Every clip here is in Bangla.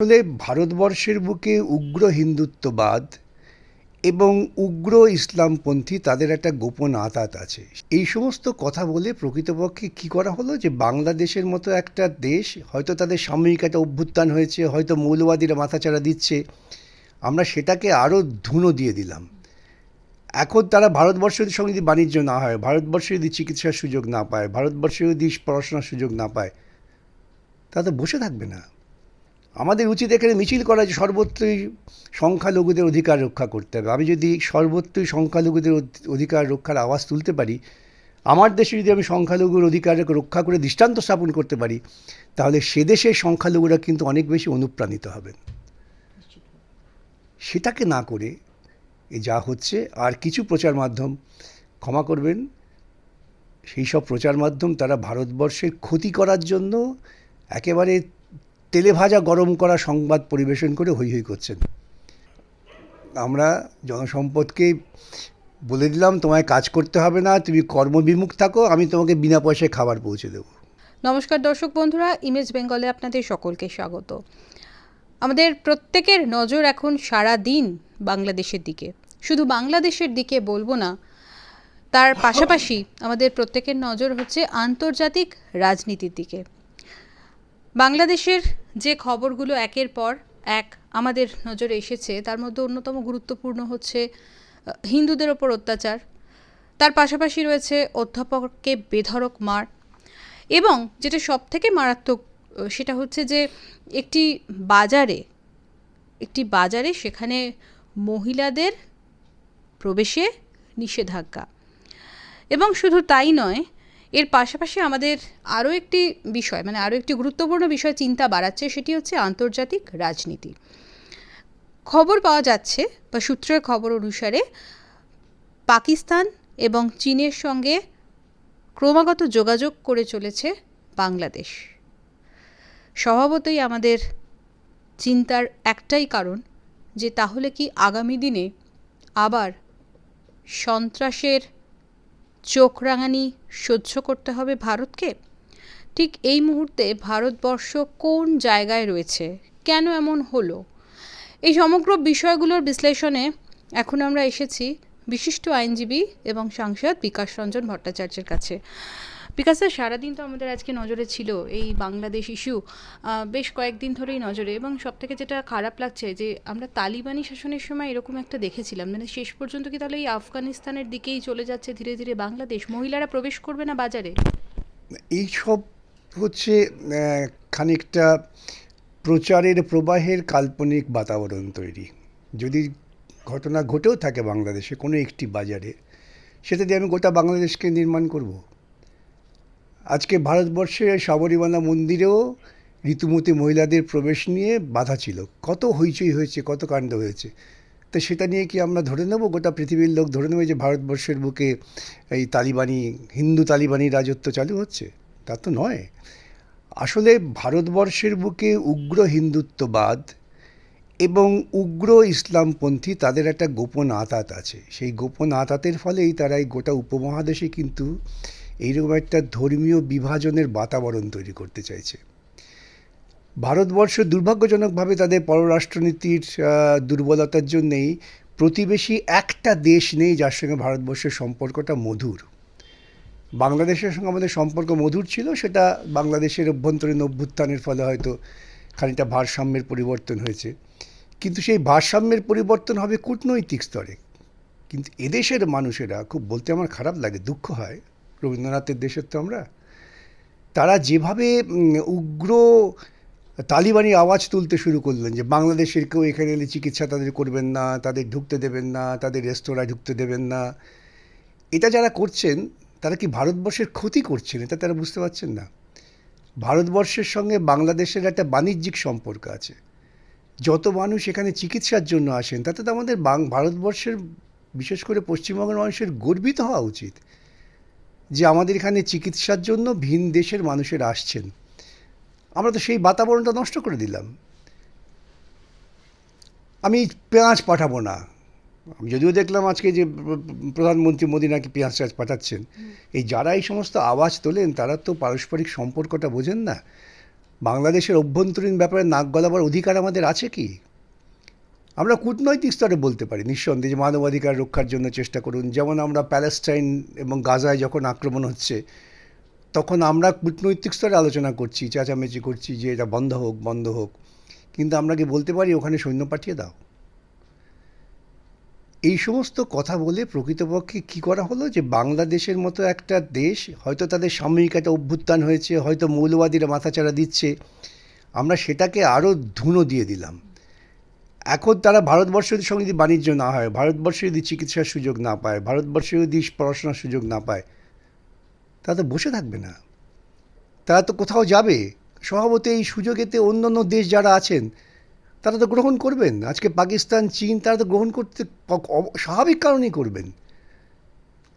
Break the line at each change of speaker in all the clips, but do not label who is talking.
আসলে ভারতবর্ষের বুকে উগ্র হিন্দুত্ববাদ এবং উগ্র ইসলামপন্থী তাদের একটা গোপন আতাত আছে। এই সমস্ত কথা বলে প্রকৃতপক্ষে কি করা হলো যে বাংলাদেশের মতো একটা দেশ হয়তো তাদের সাময়িক একটা অভ্যুত্থান হয়েছে, হয়তো মৌলবাদীরা মাথাচাড়া দিচ্ছে, আমরা সেটাকে আরও ধুনো দিয়ে দিলাম। এখন তারা ভারতবর্ষের সঙ্গে যদি বাণিজ্য না হয়, ভারতবর্ষে যদি চিকিৎসার সুযোগ না পায়, ভারতবর্ষে যদি পড়াশোনার সুযোগ না পায় তা তো বসে থাকবে না। আমাদের উচিত এখানে মিছিল করা যে সর্বত্রই সংখ্যালঘুদের অধিকার রক্ষা করতে হবে। আমি যদি সর্বত্রই সংখ্যালঘুদের অধিকার রক্ষার আওয়াজ তুলতে পারি, আমার দেশে যদি আমি সংখ্যালঘুর অধিকার রক্ষা করে দৃষ্টান্ত স্থাপন করতে পারি, তাহলে সে দেশের সংখ্যালঘুরা কিন্তু অনেক বেশি অনুপ্রাণিত হবেন। সেটাকে না করে যা হচ্ছে, আর কিছু প্রচার মাধ্যম ক্ষমা করবেন। সেই সব প্রচার মাধ্যম তারা ভারতবর্ষের ক্ষতি করার জন্য একেবারে তেলে ভাজা গরম করা সংবাদ পরিবেশন করে হই হই করছেন। আমরা জনসম্পদকে বলে দিলাম, তোমায় কাজ করতে হবে না, তুমি কর্মবিমুখ থাকো, আমি তোমাকে বিনা পয়সায় খাবার পৌঁছে দেবো।
নমস্কার দর্শক বন্ধুরা ইমেজ বেঙ্গলে আপনাদের সকলকে স্বাগত। আমাদের প্রত্যেকের নজর এখন সারা দিন বাংলাদেশের দিকে। শুধু বাংলাদেশের দিকে বলব না, তার পাশাপাশি আমাদের প্রত্যেকের নজর হচ্ছে আন্তর্জাতিক রাজনীতির দিকে। বাংলাদেশের যে খবরগুলো একের পর এক আমাদের নজরে এসেছে, তার মধ্যে অন্যতম গুরুত্বপূর্ণ হচ্ছে হিন্দুদের ওপর অত্যাচার। তার পাশাপাশি রয়েছে অধ্যাপককে বেধড়ক মার। এবং যেটা সব থেকে মারাত্মক সেটা হচ্ছে যে একটি বাজারে একটি বাজারে সেখানে মহিলাদের প্রবেশে নিষেধাজ্ঞা। এবং শুধু তাই নয় এর পাশাপাশি আমাদের আরও একটি বিষয় মানে আরও একটি গুরুত্বপূর্ণ বিষয় চিন্তা বাড়াচ্ছে সেটি হচ্ছে আন্তর্জাতিক রাজনীতি। খবর পাওয়া যাচ্ছে বা সূত্রের খবর অনুসারে পাকিস্তান এবং চীনের সঙ্গে ক্রমাগত যোগাযোগ করে চলেছে বাংলাদেশ। স্বভাবতই আমাদের চিন্তার একটাই কারণ যে তাহলে কি আগামী দিনে আবার সন্ত্রাসের চোখ রাঙানি সহ্য করতে হবে ভারতকে? ঠিক এই মুহূর্তে ভারতবর্ষ কোন জায়গায় রয়েছে? কেন এমন হলো? এই সমগ্র বিষয়গুলোর বিশ্লেষণে এখন আমরা এসেছি বিশিষ্ট আইনজীবী এবং সাংসদ বিকাশ রঞ্জন ভট্টাচার্যের কাছে। বিকাশ স্যার সারাদিন তো আমাদের আজকে নজরে ছিল এই বাংলাদেশ ইস্যু বেশ কয়েকদিন ধরেই নজরে এবং সবথেকে যেটা খারাপ লাগছে যে আমরা তালিবানি শাসনের সময় এরকম একটা দেখেছিলাম। মানে শেষ পর্যন্ত কি তাহলে এই আফগানিস্তানের দিকেই চলে যাচ্ছে ধীরে ধীরে বাংলাদেশ? মহিলারা প্রবেশ করবে না বাজারে?
এইসব হচ্ছে খানিকটা প্রচারের প্রবাহের কাল্পনিক বাতাবরণ তৈরি। যদি ঘটনা ঘটেও থাকে বাংলাদেশে কোনো একটি বাজারে, সেটা দিয়ে আমি গোটা বাংলাদেশকে নির্মাণ করব। আজকে ভারতবর্ষে সাবরীমালা মন্দিরেও ঋতুমতী মহিলাদের প্রবেশ নিয়ে বাধা ছিল। কত হইচই হয়েছে, কত কাণ্ড হয়েছে। তো সেটা নিয়ে কি আমরা ধরে নেব? গোটা পৃথিবীর লোক ধরে নেবে যে ভারতবর্ষের বুকে এই তালিবানি, হিন্দু তালিবানি রাজত্ব চালু হচ্ছে? তা তো নয়। আসলে ভারতবর্ষের বুকে উগ্র হিন্দুত্ববাদ এবং উগ্র ইসলামপন্থী তাদের একটা গোপন আতাত আছে। সেই গোপন আতাতের ফলেই তারা এই গোটা উপমহাদেশে কিন্তু এইরকম একটা ধর্মীয় বিভাজনের বাতাবরণ তৈরি করতে চাইছে। ভারতবর্ষ দুর্ভাগ্যজনকভাবে তাদের পররাষ্ট্রনীতির দুর্বলতার জন্যেই প্রতিবেশী একটা দেশ নেই যার সঙ্গে ভারতবর্ষের সম্পর্কটা মধুর। বাংলাদেশের সঙ্গে আমাদের সম্পর্ক মধুর ছিল, সেটা বাংলাদেশের অভ্যন্তরীণ অভ্যুত্থানের ফলে হয়তো খানিকটা ভারসাম্যের পরিবর্তন হয়েছে। কিন্তু সেই ভারসাম্যের পরিবর্তন হবে কূটনৈতিক স্তরে। কিন্তু এদেশের মানুষেরা, খুব বলতে আমার খারাপ লাগে, দুঃখ হয় রবীন্দ্রনাথের দেশের তো আমরা, তারা যেভাবে উগ্র তালিবানি আওয়াজ তুলতে শুরু করলেন যে বাংলাদেশের কেউ এখানে এলে চিকিৎসা তাদের করবেন না, তাদের ঢুকতে দেবেন না, তাদের রেস্তোরাঁয় ঢুকতে দেবেন না। এটা যারা করছেন, তারা কি ভারতবর্ষের ক্ষতি করছেন? এটা তারা বুঝতে পারছেন না। ভারতবর্ষের সঙ্গে বাংলাদেশের একটা বাণিজ্যিক সম্পর্ক আছে। যত মানুষ এখানে চিকিৎসার জন্য আসেন, তাতে তো আমাদের ভারতবর্ষের, বিশেষ করে পশ্চিমবঙ্গের মানুষের গর্বিত হওয়া উচিত। যে আমাদের এখানে চিকিৎসার জন্য ভিন দেশের মানুষের আসছেন। আমরা তো সেই বাতাবরণটা নষ্ট করে দিলাম। আমি পেঁয়াজ পাঠাবো না। আমি যদিও দেখলাম আজকে যে প্রধানমন্ত্রী মোদী নাকি পেঁয়াজ টেয়াজ পাঠাচ্ছেন। এই যারা এই সমস্ত আওয়াজ তোলেন, তারা তো পারস্পরিক সম্পর্কটা বোঝেন না। বাংলাদেশের অভ্যন্তরীণ ব্যাপারে নাক গলাবার অধিকার আমাদের আছে কি? আমরা কূটনৈতিক স্তরে বলতে পারি, নিঃসন্দেহে যে মানবাধিকার রক্ষার জন্য চেষ্টা করুন। যেমন আমরা প্যালেস্টাইন এবং গাজায় যখন আক্রমণ হচ্ছে, তখন আমরা কূটনৈতিক স্তরে আলোচনা করছি, চেঁচামেচি করছি যে এটা বন্ধ হোক বন্ধ হোক। কিন্তু আমরা কি বলতে পারি, ওখানে সৈন্য পাঠিয়ে দাও? এই সমস্ত কথা বলে প্রকৃতপক্ষে কি করা হলো যে বাংলাদেশের মতো একটা দেশ হয়তো তাদের সাময়িক একটা অভ্যুত্থান হয়েছে, হয়তো মৌলবাদীরা মাথাচাড়া দিচ্ছে, আমরা সেটাকে আরও ধুনো দিয়ে দিলাম। এখন তারা ভারতবর্ষের সঙ্গে যদি বাণিজ্য না হয়, ভারতবর্ষে যদি চিকিৎসার সুযোগ না পায়, ভারতবর্ষে যদি পড়াশোনার সুযোগ না পায়, তারা তো বসে থাকবে না। তারা তো কোথাও যাবে। স্বভাবত এই সুযোগেতে অন্য অন্য দেশ যারা আছেন, তারা তো গ্রহণ করবেন। আজকে পাকিস্তান, চীন, তারা তো গ্রহণ করতে স্বাভাবিক কারণেই করবেন।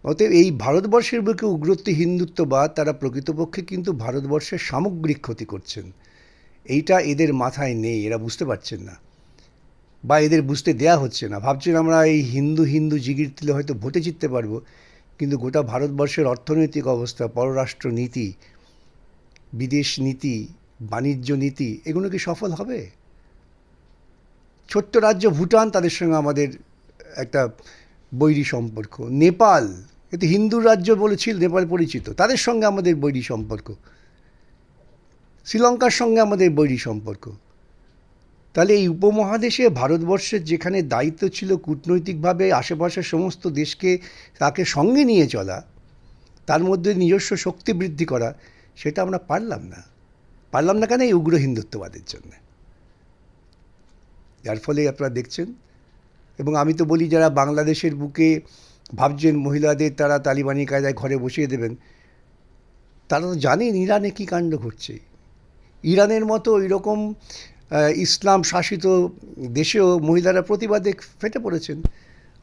অতএব এই ভারতবর্ষের বুকে উগ্রত্ব, হিন্দুত্ববাদ, তারা প্রকৃতপক্ষে কিন্তু ভারতবর্ষের সামগ্রিক ক্ষতি করছেন। এইটা এদের মাথায় নেই, এরা বুঝতে পারছেন না। বা এদের বুঝতে দেয়া হচ্ছে না। ভাবছেন আমরা এই হিন্দু হিন্দু জিগির তুলে হয়তো ভোটে জিততে পারব, কিন্তু গোটা ভারতবর্ষের অর্থনৈতিক অবস্থা, পররাষ্ট্র নীতি, বিদেশ নীতি, বাণিজ্য নীতি, এগুলো কি সফল হবে? ছোট্ট রাজ্য ভুটান তাদের সঙ্গে আমাদের একটা বৈরী সম্পর্ক। নেপাল এতে হিন্দু রাজ্য বলেছিল, নেপাল পরিচিত, তাদের সঙ্গে আমাদের বৈরী সম্পর্ক। শ্রীলঙ্কার সঙ্গে আমাদের বৈরী সম্পর্ক। তাহলে এই উপমহাদেশে ভারতবর্ষের যেখানে দায়িত্ব ছিল কূটনৈতিকভাবে আশেপাশের সমস্ত দেশকে তাকে সঙ্গে নিয়ে চলা, তার মধ্যে নিজস্ব শক্তি বৃদ্ধি করা, সেটা আমরা পারলাম না। পারলাম না কেন এই উগ্র হিন্দুত্ববাদের জন্য? যার ফলে আপনারা দেখছেন, এবং আমি তো বলি যারা বাংলাদেশের বুকে ভাবছেন মহিলাদের তারা তালিবানি কায়দায় ঘরে বসিয়ে দেবেন, তারা তো জানেন ইরানে কী কাণ্ড ঘটছে। ইরানের মতো এরকম ইসলাম শাসিত দেশেও মহিলারা প্রতিবাদে ফেটে পড়েছেন।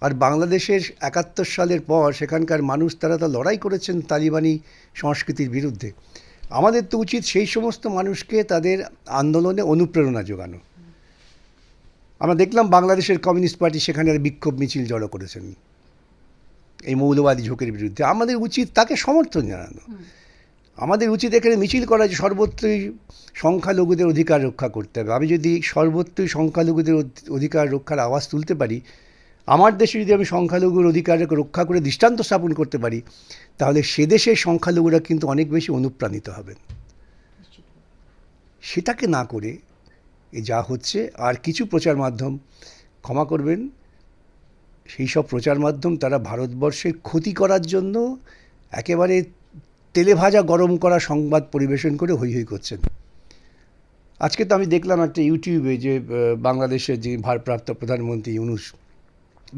আর বাংলাদেশের একাত্তর সালের পর সেখানকার মানুষ তারা তা লড়াই করেছেন তালিবানি সংস্কৃতির বিরুদ্ধে। আমাদের তো উচিত সেই সমস্ত মানুষকে তাদের আন্দোলনে অনুপ্রেরণা যোগানো। আমরা দেখলাম বাংলাদেশের কমিউনিস্ট পার্টি সেখানে বিক্ষোভ মিছিল জড়ো করেছেন। এই মৌলবাদী ঝোঁকের বিরুদ্ধে। আমাদের উচিত তাকে সমর্থন জানানো। আমাদের উচিত এখানে মিছিল করা যে সর্বত্রই সংখ্যালঘুদের অধিকার রক্ষা করতে হবে। আমি যদি সর্বত্রই সংখ্যালঘুদের অধি- অধিকার রক্ষার আওয়াজ তুলতে পারি, আমার দেশে যদি আমি সংখ্যালঘুর অধিকার রক্ষা করে দৃষ্টান্ত স্থাপন করতে পারি, তাহলে সে দেশের সংখ্যালঘুরা কিন্তু অনেক বেশি অনুপ্রাণিত হবেন সেটাকে না করে এ যা হচ্ছে, আর কিছু প্রচার মাধ্যম, ক্ষমা করবেন, সেই সব প্রচার মাধ্যম তারা ভারতবর্ষের ক্ষতি করার জন্য একেবারে তেলে ভাজা গরম করা সংবাদ পরিবেশন করে হৈ হৈ করছেন। আজকে তো আমি দেখলাম একটা ইউটিউবে যে বাংলাদেশের যে ভারপ্রাপ্ত প্রধানমন্ত্রী ইউনুস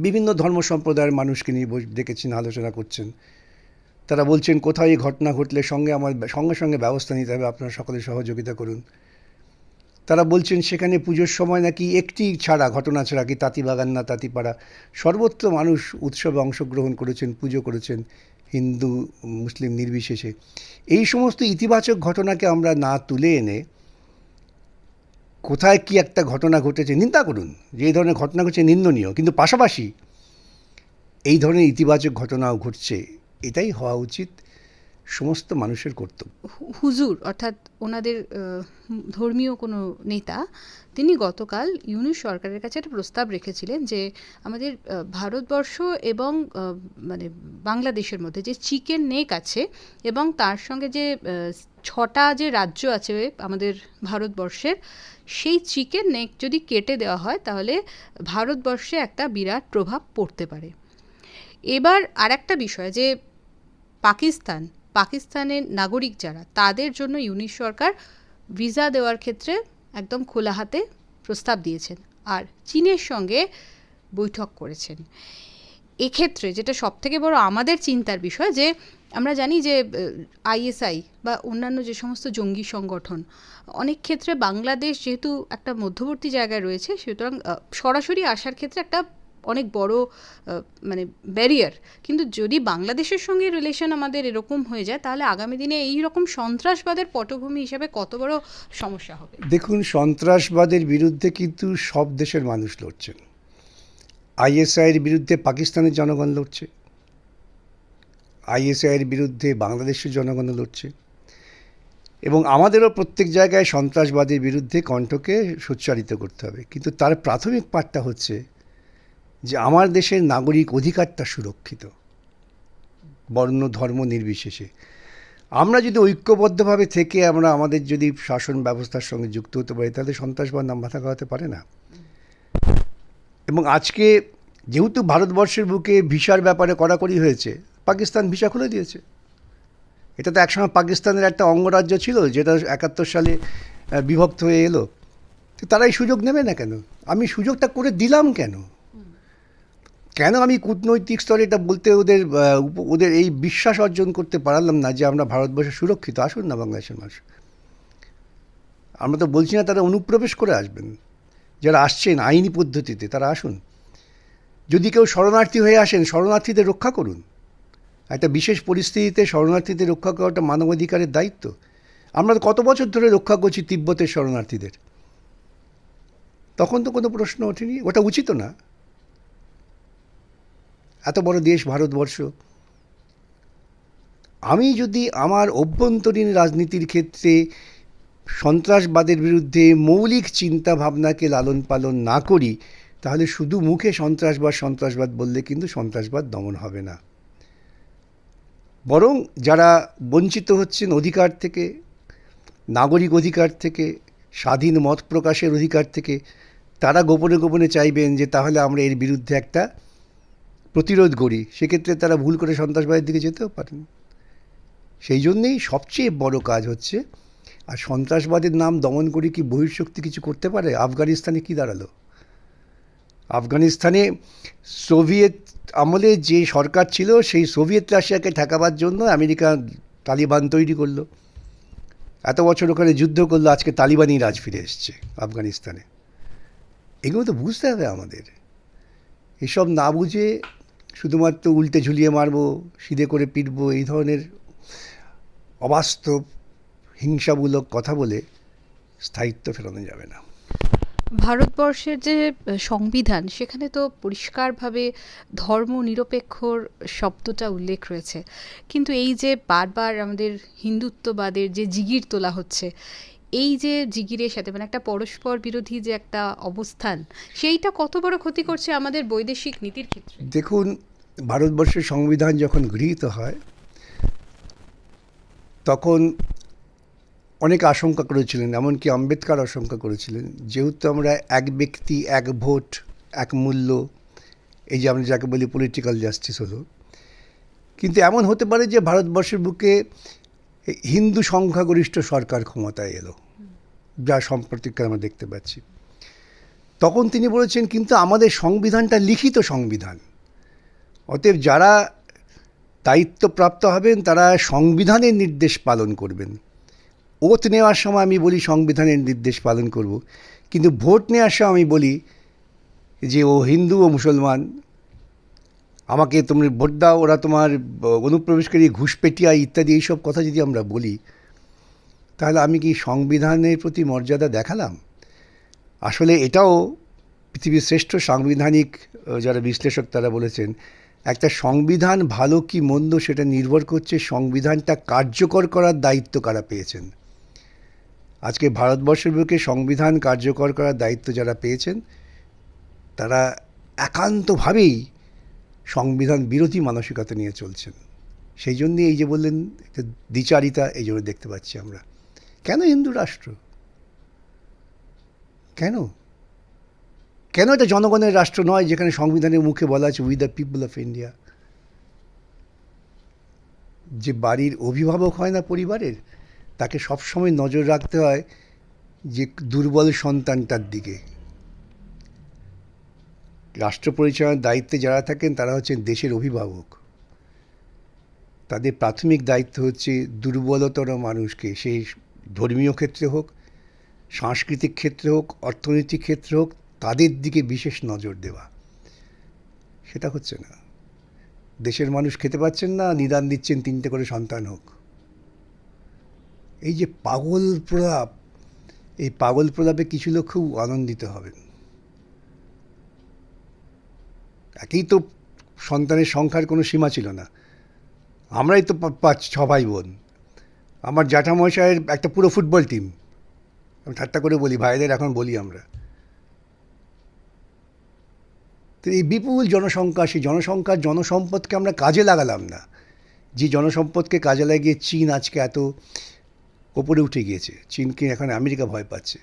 বিভিন্ন ধর্ম সম্প্রদায়ের মানুষকে নিয়ে দেখেছেন, আলোচনা করছেন। তারা বলছেন কোথাও এই ঘটনা ঘটলে সঙ্গে আমার সঙ্গে সঙ্গে ব্যবস্থা নিতে হবে, আপনারা সকলে সহযোগিতা করুন। তারা বলছেন, সেখানে পুজোর সময় নাকি একটি ছাড়া, ঘটনা ছাড়া, কি তাঁতিবাগান না তাঁতিপাড়া, সর্বত্র মানুষ উৎসবে অংশগ্রহণ করেছেন, পুজো করেছেন। হিন্দু, মুসলিম নির্বিশেষে। এই সমস্ত ইতিবাচক ঘটনাকে আমরা না তুলে এনে কোথায় কি একটা ঘটনা ঘটেছে, নিন্দা করুন। যে এই ধরনের ঘটনা ঘটছে নিন্দনীয়, কিন্তু পাশাপাশি এই ধরনের ইতিবাচক ঘটনাও ঘটছে। এটাই হওয়া উচিত। সমস্ত মানুষের কর্তব্য।
হুজুর, অর্থাৎ ওনাদের ধর্মীয় কোনো নেতা, তিনি গতকাল ইউনুস সরকারের কাছে একটা প্রস্তাব রেখেছিলেন যে আমাদের ভারতবর্ষ এবং মানে বাংলাদেশের মধ্যে যে চিকেন নেক আছে এবং তার সঙ্গে যে ছটা যে রাজ্য আছে আমাদের ভারতবর্ষের, সেই চিকেন নেক যদি কেটে দেওয়া হয় তাহলে ভারতবর্ষে একটা বিরাট প্রভাব পড়তে পারে। এবার আর একটা বিষয় যে পাকিস্তান পাকিস্তানের নাগরিক যারা, তাদের জন্য ইউনিশ সরকার ভিসা দেওয়ার ক্ষেত্রে একদম খোলা হাতে প্রস্তাব দিয়েছেন আর চীনের সঙ্গে বৈঠক করেছেন। এক্ষেত্রে যেটা সবথেকে বড় আমাদের চিন্তার বিষয় যে, আমরা জানি যে আইএসআই বা অন্যান্য যে সমস্ত জঙ্গি সংগঠন, অনেক ক্ষেত্রে বাংলাদেশ যেহেতু একটা মধ্যবর্তী জায়গায় রয়েছে, সুতরাং সরাসরি আসার ক্ষেত্রে একটা অনেক বড় মানে ব্যারিয়ার কিন্তু যদি বাংলাদেশের সঙ্গে রিলেশন আমাদের এরকম হয়ে যায়, তাহলে আগামী দিনে এই রকম সন্ত্রাসবাদের পটভূমি হিসাবে কত বড় সমস্যা হবে?
দেখুন, সন্ত্রাসবাদের বিরুদ্ধে কিন্তু সব দেশের মানুষ লড়ছেন আইএসআইয়ের বিরুদ্ধে পাকিস্তানের জনগণ লড়ছে। আইএসআইয়ের বিরুদ্ধে বাংলাদেশের জনগণ লড়ছে। এবং আমাদেরও প্রত্যেক জায়গায় সন্ত্রাসবাদের বিরুদ্ধে কণ্ঠকে সোচ্চারিত করতে হবে। কিন্তু তার প্রাথমিক পাঠটা হচ্ছে যে আমার দেশের নাগরিক অধিকারটা সুরক্ষিত, বর্ণ, ধর্ম নির্বিশেষে। আমরা যদি ঐক্যবদ্ধভাবে থেকে আমরা আমাদের যদি শাসন ব্যবস্থার সঙ্গে যুক্ত হতে পারি, তাহলে সন্ত্রাসবাদ নাম মাথা খাওয়াতে পারে না। এবং আজকে যেহেতু ভারতবর্ষের বুকে ভিসার ব্যাপারে কড়াকড়ি হয়েছে, পাকিস্তান ভিসা খুলে দিয়েছে। এটা তো একসময় পাকিস্তানের একটা অঙ্গরাজ্য ছিল, যেটা একাত্তর সালে বিভক্ত হয়ে এলো। তো তারা এই সুযোগ নেবে না কেন? আমি সুযোগটা করে দিলাম কেন? কেন আমি কূটনৈতিক স্তরে এটা বলতে ওদের ওদের এই বিশ্বাস অর্জন করতে পারলাম না যে আমরা ভারতবর্ষে সুরক্ষিত? আসুন না বাংলাদেশের মানুষ। আমরা তো বলছি না তারা অনুপ্রবেশ করে আসবেন। যারা আসছেন আইনি পদ্ধতিতে, তারা আসুন। যদি কেউ শরণার্থী হয়ে আসেন, শরণার্থীদের রক্ষা করুন। একটা বিশেষ পরিস্থিতিতে শরণার্থীদের রক্ষা করাটা মানবাধিকারের দায়িত্ব। আমরা কত বছর ধরে রক্ষা করছি তিব্বতের শরণার্থীদের। তখন তো কোনো প্রশ্ন ওঠেনি। ওটা উচিত না। এত বড় দেশ ভারতবর্ষ। আমি যদি আমার অভ্যন্তরীণ রাজনীতির ক্ষেত্রে সন্ত্রাসবাদের বিরুদ্ধে মৌলিক চিন্তা ভাবনাকে লালন পালন না করি, তাহলে শুধু মুখে সন্ত্রাসবাদ সন্ত্রাসবাদ বললে কিন্তু সন্ত্রাসবাদ দমন হবে না। বরং যারা বঞ্চিত হচ্ছেন অধিকার থেকে, নাগরিক অধিকার থেকে, স্বাধীন মত প্রকাশের অধিকার থেকে, তারা গোপনে গোপনে চাইবেন যে তাহলে আমরা এর বিরুদ্ধে একটা প্রতিরোধ করি, সেক্ষেত্রে তারা ভুল করে সন্ত্রাসবাদের দিকে যেতেও পারেন। সেই জন্যেই সবচেয়ে বড় কাজ হচ্ছে, আর সন্ত্রাসবাদের নাম দমন করে কি বহির্শক্তি কিছু করতে পারে? আফগানিস্তানে কি দাঁড়াল? আফগানিস্তানে সোভিয়েত আমলে যে সরকার ছিল, সেই সোভিয়েত রাশিয়াকে ঠেকাবার জন্য আমেরিকা তালিবান তৈরি করল। এত বছর ওখানে যুদ্ধ করল, আজকে তালিবানই রাজ ফিরে এসছে আফগানিস্তানে। এগুলো তো বুঝতে হবে আমাদের। এসব না বুঝে শুধুমাত্র উল্টে ঝুলিয়ে মারবো, সিধে করে পিটবো, এই ধরনের অবাস্তব, হিংসামূলক কথা বলে স্থায়িত্ব ফেরানো যাবে না।
ভারতবর্ষের যে সংবিধান, সেখানে তো পরিষ্কারভাবে ধর্ম নিরপেক্ষর শব্দটা উল্লেখ রয়েছে। কিন্তু এই যে বারবার আমাদের হিন্দুত্ববাদের যে জিগির তোলা হচ্ছে এই যে জিগিরের সাথে মানে একটা পরস্পর বিরোধী যে একটা অবস্থান, সেইটা কত বড় ক্ষতি করছে আমাদের বৈদেশিক নীতির ক্ষেত্রে?
দেখুন, ভারতবর্ষের সংবিধান যখন গৃহীত হয়, তখন অনেক আশঙ্কা করেছিলেন, এমনকি আম্বেদকার আশঙ্কা করেছিলেন, যেহেতু আমরা এক ব্যক্তি, এক ভোট, এক মূল্য, এই যে আমরা যাকে বলি পলিটিক্যাল জাস্টিস হলো। কিন্তু এমন হতে পারে যে ভারতবর্ষের বুকে হিন্দু সংখ্যাগরিষ্ঠ সরকার ক্ষমতায় এলো, যা সম্প্রতিকার আমরা দেখতে পাচ্ছি। তখন তিনি বলেছেন, কিন্তু আমাদের সংবিধানটা লিখিত সংবিধান। অতএব যারা দায়িত্বপ্রাপ্ত হবেন, তারা সংবিধানের নির্দেশ পালন করবেন। ওত নেওয়ার সময় আমি বলি সংবিধানের নির্দেশ পালন করব, কিন্তু ভোট নেওয়ার সময় আমি বলি যে ও হিন্দু ও মুসলমান আমাকে তুমি ভোট দাও, ওরা তোমার অনুপ্রবেশকারী ঘুষপেটিয়া ইত্যাদি এইসব কথা যদি আমরা বলি, তাহলে আমি কি সংবিধানের প্রতি মর্যাদা দেখালাম? আসলে এটাও পৃথিবীর শ্রেষ্ঠ সাংবিধানিক যারা বিশ্লেষক তারা বলেছেন, একটা সংবিধান ভালো কি মন্দ সেটা নির্ভর করছে সংবিধানটা কার্যকর করার দায়িত্ব কারা পেয়েছেন। আজকে ভারতবর্ষের বুকে সংবিধান কার্যকর করার দায়িত্ব যারা পেয়েছেন, তারা একান্তভাবেই সংবিধান বিরোধী মানসিকতা নিয়ে চলছেন। সেই জন্যই এই যে বললেন, একটা দ্বিচারিতা এই জন্য দেখতে পাচ্ছি আমরা। কেন হিন্দু রাষ্ট্র? কেন? কেন এটা জনগণের রাষ্ট্র নয় যেখানে সংবিধানের মুখে বলা আছে we the people of India যে বাড়ির অভিভাবক হয় না পরিবারের, তাকে সবসময় নজর রাখতে হয় যে দুর্বল সন্তানটার দিকে। রাষ্ট্র পরিচালনার দায়িত্বে যারা থাকেন, তারা হচ্ছেন দেশের অভিভাবক। তাদের প্রাথমিক দায়িত্ব হচ্ছে দুর্বলতর মানুষকে, সেই ধর্মীয় ক্ষেত্রে হোক, সাংস্কৃতিক ক্ষেত্রে হোক, অর্থনৈতিক ক্ষেত্রে হোক, তাদের দিকে বিশেষ নজর দেওয়া। সেটা হচ্ছে না। দেশের মানুষ খেতে পাচ্ছেন না, নিদান দিচ্ছেন তিনটে করে সন্তান হোক। এই যে পাগল প্রলাপ, এই পাগল প্রলাপে কিছু লোক খুব আনন্দিত হবেন। একেই তো সন্তানের সংখ্যার কোনো সীমা ছিল না। আমরাই তো পাঁচ, ছ ভাই বোন আমার জ্যাঠামশাইয়ের একটা পুরো ফুটবল টিম আমি ঠাট্টা করে বলি, ভাইদের এখন বলি আমরা। তো এই বিপুল জনসংখ্যা, সেই জনসংখ্যার জনসম্পদকে আমরা কাজে লাগালাম না। যে জনসম্পদকে কাজে লাগিয়ে চীন আজকে এত ওপরে উঠে গিয়েছে, চীনকে এখন আমেরিকা ভয় পাচ্ছে।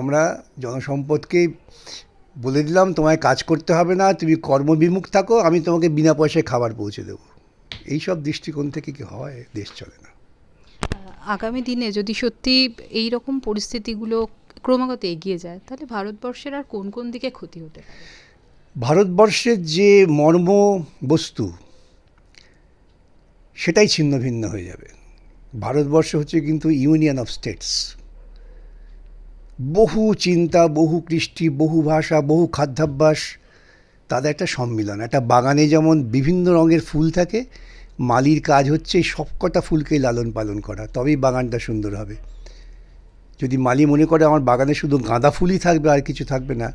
আমরা জনসম্পদকে বলে দিলাম তোমায় কাজ করতে হবে না তুমি কর্মবিমুখ থাকো আমি তোমাকে বিনা পয়সায় খাবার পৌঁছে দেবো। এইসব দৃষ্টিকোণ থেকে কি হয় দেশ চলে না।
আগামী দিনে যদি সত্যি এই রকম পরিস্থিতিগুলো ক্রমাগত এগিয়ে যায় তাহলে ভারতবর্ষের আর কোন কোন দিকে ক্ষতি হতে
ভারতবর্ষের যে মর্ম বস্তু সেটাই ছিন্ন ভিন্ন হয়ে যাবে। ভারতবর্ষ হচ্ছে কিন্তু ইউনিয়ন অফ স্টেটস। বহু চিন্তা, বহু কৃষ্টি, বহু ভাষা, বহু খাদ্যাভ্যাস, তাদের একটা সম্মিলন, একটা বাগানে যেমন বিভিন্ন রঙের ফুল থাকে, মালির কাজ হচ্ছে সবকটা ফুলকেই লালন পালন করা, তবেই বাগানটা সুন্দর হবে। যদি মালি মনে করে আমার বাগানে শুধু গাঁদা ফুলই থাকবে, আর কিছু থাকবে না,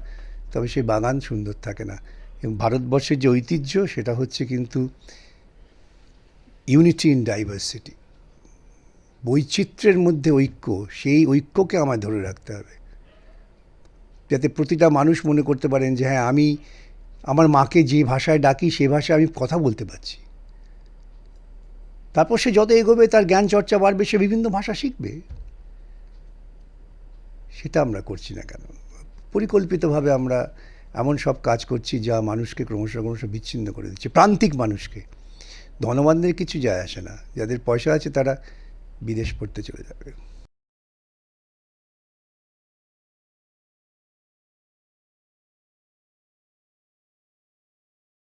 তবে সেই বাগান সুন্দর থাকে না। এবং ভারতবর্ষের যে ঐতিহ্য, সেটা হচ্ছে কিন্তু ইউনিটি ইন ডাইভার্সিটি বৈচিত্র্যের মধ্যে ঐক্য, সেই ঐক্যকে আমায় ধরে রাখতে হবে। যাতে প্রতিটা মানুষ মনে করতে পারেন যে হ্যাঁ আমি, আমার মাকে যে ভাষায় ডাকি, সে ভাষায় আমি কথা বলতে পারছি। তারপর সে যত এগোবে, তার জ্ঞান চর্চা বাড়বে, সে বিভিন্ন ভাষা শিখবে। সেটা আমরা করছি না কেন? পরিকল্পিতভাবে আমরা এমন সব কাজ করছি যা মানুষকে ক্রমশ ক্রমশ বিচ্ছিন্ন করে দিচ্ছে। প্রান্তিক মানুষকে। ধনবানদের কিছু যায় আসে না। যাদের পয়সা আছে, তারা বিদেশ পড়তে চলে যাবে।